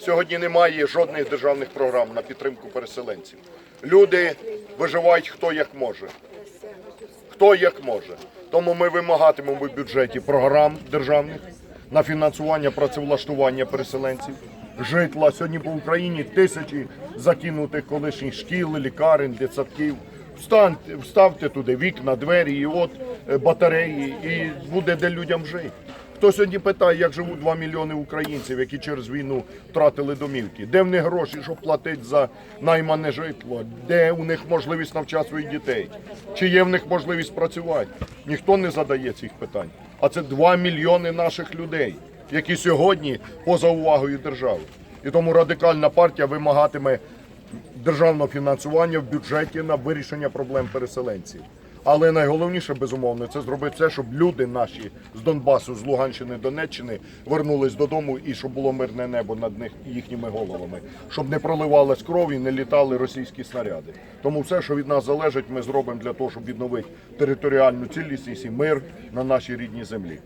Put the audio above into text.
Сьогодні немає жодних державних програм на підтримку переселенців. Люди виживають хто як може. Хто як може. Тому ми вимагатимемо в бюджеті програм державних на фінансування працевлаштування переселенців, житла. Сьогодні по Україні тисячі закинутих колишніх шкіл, лікарень, дитсадків. Встаньте, вставте туди вікна, двері, і от е, батареї, і буде де людям жити. Хто сьогодні питає, як живуть 2 мільйони українців, які через війну втратили домівки? Де в них гроші, щоб платити за наймане житло? Де у них можливість навчати своїх дітей? Чи є в них можливість працювати? Ніхто не задає цих питань. А це 2 мільйони наших людей, які сьогодні поза увагою держави. І тому радикальна партія вимагатиме державного фінансування в бюджеті на вирішення проблем переселенців. Але найголовніше, безумовно, це зробити все, щоб люди наші з Донбасу, з Луганщини, Донеччини вернулись додому і щоб було мирне небо над них їхніми головами, щоб не проливалась кров і не літали російські снаряди. Тому все, що від нас залежить, ми зробимо для того, щоб відновити територіальну цілісність і мир на нашій рідній землі.